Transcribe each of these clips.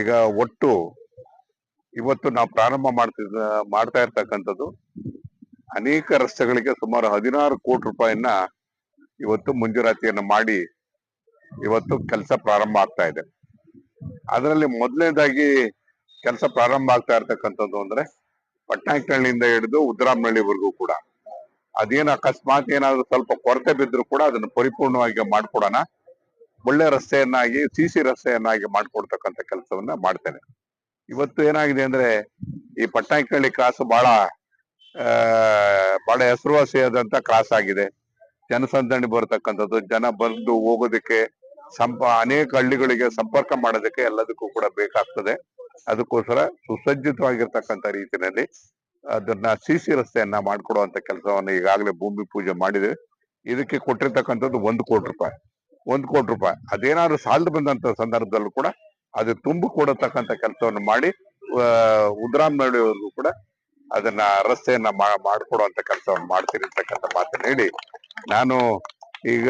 ಈಗ ಒಟ್ಟು ಇವತ್ತು ನಾವು ಪ್ರಾರಂಭ ಮಾಡ್ತಿದ್ದ, ಮಾಡ್ತಾ ಇರ್ತಕ್ಕಂಥದ್ದು ಅನೇಕ ರಸ್ತೆಗಳಿಗೆ ಸುಮಾರು ಹದಿನಾರು ಕೋಟಿ ರೂಪಾಯಿನ ಇವತ್ತು ಮಂಜೂರಾತಿಯನ್ನು ಮಾಡಿ ಇವತ್ತು ಕೆಲಸ ಪ್ರಾರಂಭ ಆಗ್ತಾ ಇದೆ. ಅದರಲ್ಲಿ ಮೊದಲನೇದಾಗಿ ಕೆಲಸ ಪ್ರಾರಂಭ ಆಗ್ತಾ ಇರ್ತಕ್ಕಂಥದ್ದು ಅಂದ್ರೆ ಪಟ್ನಾಯಕ್ನಹಳ್ಳಿಯಿಂದ ಹಿಡಿದು ಉದ್ರಾಮನಹಳ್ಳಿವರೆಗೂ ಕೂಡ. ಅದೇನು ಅಕಸ್ಮಾತ್ ಏನಾದ್ರು ಸ್ವಲ್ಪ ಕೊರತೆ ಬಿದ್ರು ಕೂಡ ಅದನ್ನು ಪರಿಪೂರ್ಣವಾಗಿ ಮಾಡ್ಕೊಡೋಣ. ಒಳ್ಳೆ ರಸ್ತೆಯನ್ನಾಗಿ ಸಿ ಸಿ ರಸ್ತೆಯನ್ನಾಗಿ ಮಾಡ್ಕೊಡ್ತಕ್ಕಂಥ ಕೆಲಸವನ್ನ ಮಾಡ್ತೇನೆ. ಇವತ್ತು ಏನಾಗಿದೆ ಅಂದ್ರೆ ಈ ಪಟ್ನಾಯಕ್ನಹಳ್ಳಿ ಕ್ರಾಸ್ ಬಹಳ ಬಹಳ ಹೆಸರುವಾಸಿಯಾದಂತ ಕ್ರಾಸ್ ಆಗಿದೆ. ಜನಸಂದಣಿ ಬರ್ತಕ್ಕಂಥದ್ದು, ಜನ ಬಂದು ಹೋಗೋದಕ್ಕೆ ಸಂಪ, ಅನೇಕ ಹಳ್ಳಿಗಳಿಗೆ ಸಂಪರ್ಕ ಮಾಡೋದಕ್ಕೆ ಎಲ್ಲದಕ್ಕೂ ಕೂಡ ಬೇಕಾಗ್ತದೆ. ಅದಕ್ಕೋಸ್ಕರ ಸುಸಜ್ಜಿತವಾಗಿರ್ತಕ್ಕಂಥ ರೀತಿಯಲ್ಲಿ ಅದನ್ನ ಸಿ ಸಿ ರಸ್ತೆಯನ್ನ ಮಾಡ್ಕೊಡುವಂತ ಕೆಲಸವನ್ನ ಈಗಾಗಲೇ ಭೂಮಿ ಪೂಜೆ ಮಾಡಿದೆ. ಇದಕ್ಕೆ ಕೊಟ್ಟಿರ್ತಕ್ಕಂಥದ್ದು ಒಂದು ಕೋಟಿ ರೂಪಾಯಿ. ಒಂದು ಕೋಟಿ ರೂಪಾಯಿ. ಅದೇನಾದ್ರು ಸಾಲದು ಬಂದಂತ ಸಂದರ್ಭದಲ್ಲೂ ಕೂಡ ಅದು ತುಂಬಿ ಕೊಡತಕ್ಕಂತ ಕೆಲಸವನ್ನು ಮಾಡಿ ಉದ್ರಾಮನಹಳ್ಳಿವರೆಗೂ ಕೂಡ ಅದನ್ನ ರಸ್ತೆಯನ್ನ ಮಾಡಿಕೊಡುವಂತ ಕೆಲಸವನ್ನು ಮಾಡ್ತೀನಿ ಅಂತಕ್ಕಂಥ ಮಾತನ್ನ ಹೇಳಿ. ನಾನು ಈಗ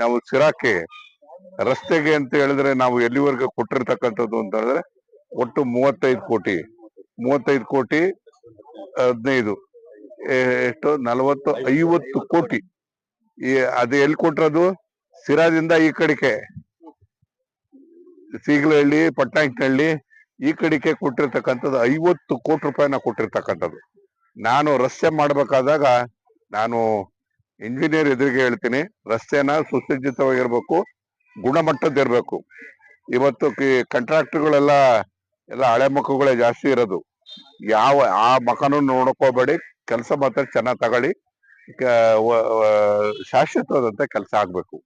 ನಾವು ಸಿರಾಕೆ ರಸ್ತೆಗೆ ಅಂತ ಹೇಳಿದ್ರೆ ನಾವು ಎಲ್ಲಿವರೆಗೂ ಕೊಟ್ಟಿರ್ತಕ್ಕಂಥದ್ದು ಅಂತ ಹೇಳಿದ್ರೆ ಒಟ್ಟು ಮೂವತ್ತೈದು ಕೋಟಿ. ಮೂವತ್ತೈದು ಕೋಟಿ, ಹದಿನೈದು ಎಷ್ಟು? ನಲವತ್ತು, ಐವತ್ತು ಕೋಟಿ. ಅದು ಎಲ್ಲಿ ಕೊಟ್ಟಿರೋದು? ಸಿರಾದಿಂದ ಈ ಕಡೆಗೆ. ಸೀಗಲಹಳ್ಳಿ, ಪಟ್ನಾಯಕನಹಳ್ಳಿ ಈ ಕಡೆಗೆ ಕೊಟ್ಟಿರ್ತಕ್ಕಂಥದ್ದು ಐವತ್ತು ಕೋಟಿ ರೂಪಾಯಿನ ಕೊಟ್ಟಿರ್ತಕ್ಕಂಥದ್ದು. ನಾನು ರಸ್ತೆ ಮಾಡ್ಬೇಕಾದಾಗ ನಾನು ಇಂಜಿನಿಯರ್ ಎದುರಿಗೆ ಹೇಳ್ತೀನಿ, ರಸ್ತೆನ ಸುಸಜ್ಜಿತವಾಗಿರ್ಬೇಕು, ಗುಣಮಟ್ಟದ್ದಿರ್ಬೇಕು. ಇವತ್ತು ಕಂಟ್ರಾಕ್ಟರ್ಗಳೆಲ್ಲ ಎಲ್ಲ ಹಳೆ ಮಕ್ಕಳುಗಳೇ ಜಾಸ್ತಿ ಇರೋದು. ಯಾವ, ಆ ಮಕನೂ ನೋಡ್ಕೋಬೇಡಿ, ಕೆಲಸ ಮಾತ್ರ ಚೆನ್ನಾಗಿ ತಗೊಳ್ಳಿ ಶಾಶ್ವತವಾದಂತ ಕೆಲಸ ಆಗಬೇಕು.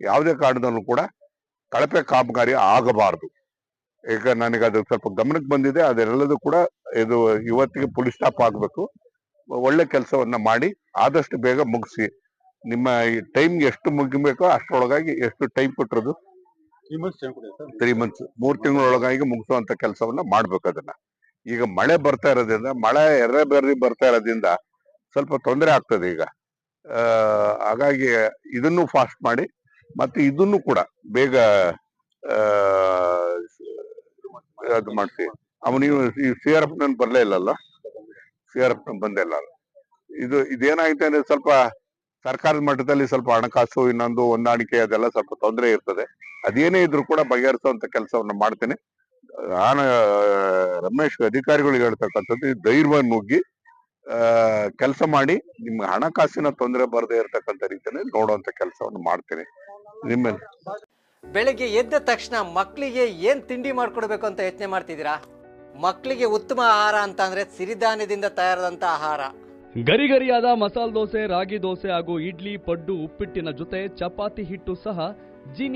ಯಾವುದೇ ಕಾರಣದಲ್ಲೂ ಕೂಡ ಕಳಪೆ ಕಾಮಗಾರಿ ಆಗಬಾರದು. ಈಗ ನನಗೆ ಅದು ಸ್ವಲ್ಪ ಗಮನಕ್ಕೆ ಬಂದಿದೆ, ಅದೆಲ್ಲದೂ ಕೂಡ ಇದು ಇವತ್ತಿಗೆ ಪುಲಿ ಸ್ಟಾಪ್ ಆಗಬೇಕು. ಒಳ್ಳೆ ಕೆಲಸವನ್ನ ಮಾಡಿ, ಆದಷ್ಟು ಬೇಗ ಮುಗಿಸಿ. ನಿಮ್ಮ ಈ ಟೈಮ್ಗೆ ಎಷ್ಟು ಮುಗಿಬೇಕೋ ಅಷ್ಟರೊಳಗಾಗಿ ಎಷ್ಟು ಟೈಮ್ ಕೊಟ್ಟಿರೋದು? ತ್ರೀ ಮಂತ್ಸ್ ಮೂರ್ ತಿಂಗಳೊಳಗಾಗಿ ಮುಗಿಸುವಂತ ಕೆಲಸವನ್ನ ಮಾಡ್ಬೇಕು ಅದನ್ನ. ಈಗ ಮಳೆ ಬರ್ತಾ ಇರೋದ್ರಿಂದ ಮಳೆ ಎರ್ರೆ ಬೆರ್ರಿ ಬರ್ತಾ ಇರೋದ್ರಿಂದ ಸ್ವಲ್ಪ ತೊಂದರೆ ಆಗ್ತದೆ ಈಗ. ಆ ಹಾಗಾಗಿ ಇದನ್ನು ಫಾಸ್ಟ್ ಮಾಡಿ ಮತ್ತೆ ಇದನ್ನು ಕೂಡ ಬೇಗ ಅದು ಮಾಡ್ತೀವಿ ಅವ ಈ ಸಿ ಆರ್ ಎಫ್ ನನ್ ಬರ್ಲೇ ಇಲ್ಲಲ್ಲ? ಸಿ ಆರ್ ಎಫ್ ಬಂದೇ ಇಲ್ಲ. ಇದು ಇದೇನಾಗಿದೆ ಅಂದ್ರೆ ಸ್ವಲ್ಪ ಸರ್ಕಾರದ ಮಟ್ಟದಲ್ಲಿ ಸ್ವಲ್ಪ ಹಣಕಾಸು, ಇನ್ನೊಂದು ಹೊಂದಾಣಿಕೆ ಅದೆಲ್ಲ ಸ್ವಲ್ಪ ತೊಂದರೆ ಇರ್ತದೆ. ಅದೇನೇ ಇದ್ರು ಕೂಡ ಬಗೆಹರಿಸುವಂತ ಕೆಲಸವನ್ನು ಮಾಡ್ತೇನೆ. ನಾನು ರಮೇಶ್ ಅಧಿಕಾರಿಗಳಿಗೆ ಹೇಳ್ತಕ್ಕಂಥದ್ದು ಧೈರ್ಯ ನುಗ್ಗಿ ಕೆಲಸ ಮಾಡಿ ನಿಮ್ಗೆ ಹಣಕಾಸಿನ ತೊಂದರೆ ಬರದೇ ಇರತಕ್ಕಂಥ ರೀತಿಯಲ್ಲಿ ನೋಡುವಂತ ಕೆಲಸವನ್ನು ಮಾಡ್ತೇನೆ. ನಿಮ್ಮ ಬೆಳಿಗ್ಗೆ ಎದ್ದ ತಕ್ಷಣ ಮಕ್ಕಳಿಗೆ ಏನ್ ತಿಂಡಿ ಮಾಡ್ಕೊಡ್ಬೇಕು ಅಂತ ಯತ್ನೆ ಮಾಡ್ತಿದ್ದೀರಾ? ಮಕ್ಕಳಿಗೆ ಉತ್ತಮ ಆಹಾರ ಅಂತ ಅಂದ್ರೆ ಸಿರಿಧಾನ್ಯದಿಂದ ತಯಾರಾದಂತ ಆಹಾರ. ಗರಿಗರಿಯಾದ ಮಸಾಲೆ ದೋಸೆ ರಾಗಿ ದೋಸೆ ಹಾಗೂ ಇಡ್ಲಿ ಪಡ್ಡು ಉಪ್ಪಿಟ್ಟಿನ ಜೊತೆ ಚಪಾತಿ ಹಿಟ್ಟು ಸಹ ಜೀನಿ